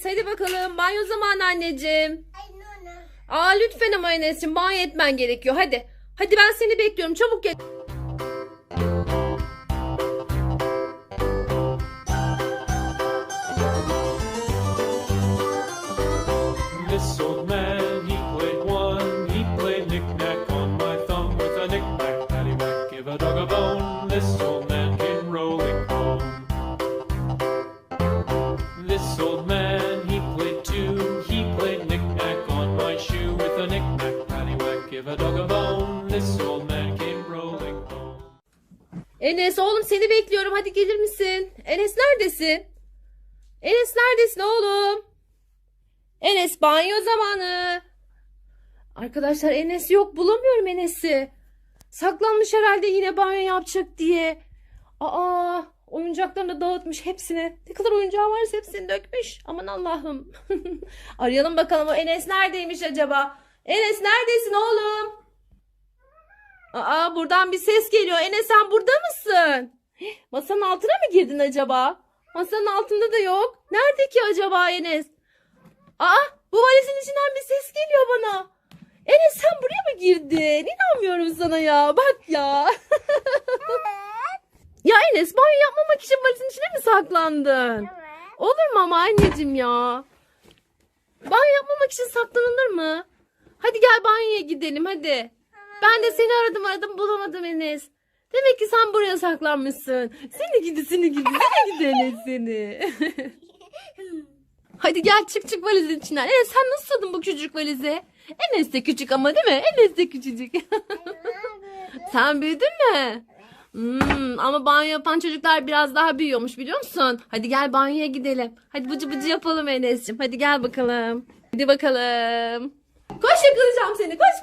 Enes hadi bakalım. Banyo zamanı anneciğim. Aa lütfen ama Enes'cim banyo etmen gerekiyor. Hadi. Hadi ben seni bekliyorum. Çabuk gel. This old man, he played one. He played knick-knack on my thumb with a knick-knack, paddywhack, give a dog a bone. This old Enes oğlum seni bekliyorum. Hadi gelir misin? Enes neredesin? Enes neredesin oğlum? Enes banyo zamanı. Arkadaşlar Enes yok. Bulamıyorum Enes'i. Saklanmış herhalde yine banyo yapacak diye. Aa, oyuncaklarını da dağıtmış hepsini. Ne kadar oyuncağı varsa hepsini dökmüş. Aman Allah'ım. Arayalım bakalım o Enes neredeymiş acaba? Enes neredesin oğlum? Aa buradan bir ses geliyor. Enes sen burada mısın? Masanın altına mı girdin acaba? Masanın altında da yok. Nerede ki acaba Enes? Aa bu valizin içinden bir ses geliyor bana. Enes sen buraya mı girdin? İnanmıyorum sana ya. Bak ya. ya Enes banyo yapmamak için valizin içine mi saklandın? Olur mu ama anneciğim ya? Banyo yapmamak için saklanılır mı? Hadi gel banyoya gidelim hadi. Ben de seni aradım aradım bulamadım Enes. Demek ki sen buraya saklanmışsın. Seni gidi seni gidi seni gidi Enes seni. Hadi gel çık çık valizin içinden. Enes sen nasıl sığdın bu küçücük valize? Enes de küçük ama değil mi? Enes de küçücük. sen büyüdün mü? Hmm, ama banyo yapan çocuklar biraz daha büyüyormuş biliyor musun? Hadi gel banyoya gidelim. Hadi bıcı bıcı yapalım Enes'cim. Hadi gel bakalım. Hadi bakalım. Koş yakalayacağım seni. Koş